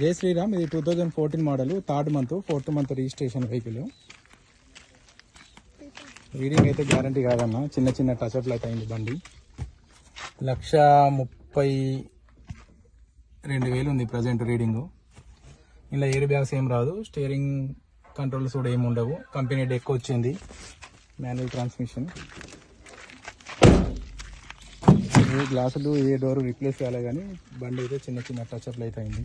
జై శ్రీరామ్ ఇది two thousand fourteen model third month fourth month registration vehicle reading అయితే guarantee కాదన్న చిన్న చిన్న టచ్అప్లు అయితే అయింది బండి. లక్ష ముప్పై రెండు వేలు ఉంది ప్రజెంట్ రీడింగ్ ఇలా ఎయిర్ బ్యాగ్స్ ఏం రాదు స్టీరింగ్ కంట్రోల్స్ కూడా ఏమి ఉండవు. కంపెనీ డెక్ వచ్చింది మాన్యువల్ ట్రాన్స్మిషన్ ఏ గ్లాసులు ఏ డోర్ రిప్లేస్ కాలే కానీ బండి అయితే చిన్న చిన్న టచ్అప్లు అయితే అయింది.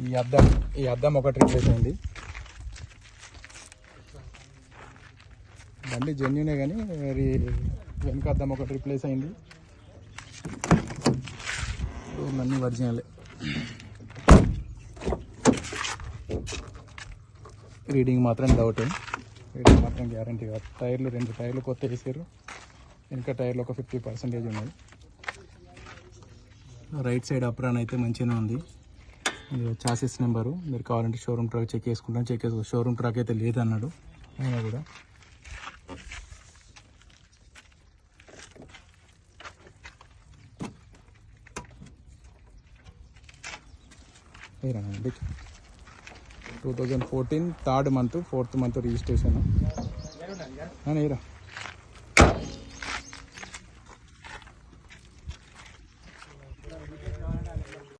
ఈ అద్దం ఈ అద్దం ఒకటి రిప్లేస్ అయింది. బండి జెన్యునే కానీ మరి వెనుక అద్దం ఒకటి రిప్లేస్ అయింది. అన్నీ ఒరిజినలే రీడింగ్ మాత్రం డౌటే రీడింగ్ మాత్రం గ్యారంటీ కాదు. టైర్లు రెండు టైర్లు కొత్త వేసారు. వెనుక టైర్లు ఒక ఫిఫ్టీ పర్సెంటేజ్ ఉన్నాయి. రైట్ సైడ్ అప్రాన్ అయితే మంచిగానే ఉంది. Chassis number. మీరు కావాలంటే షోరూమ్ ట్రాక్ చెక్ చేసుకుంటాను చెక్ చేసుకో షోరూమ్ ట్రాక్ అయితే లేదన్నాడు. అయినా కూడా. అండి two thousand fourteen third month fourth month registration. ఏరా.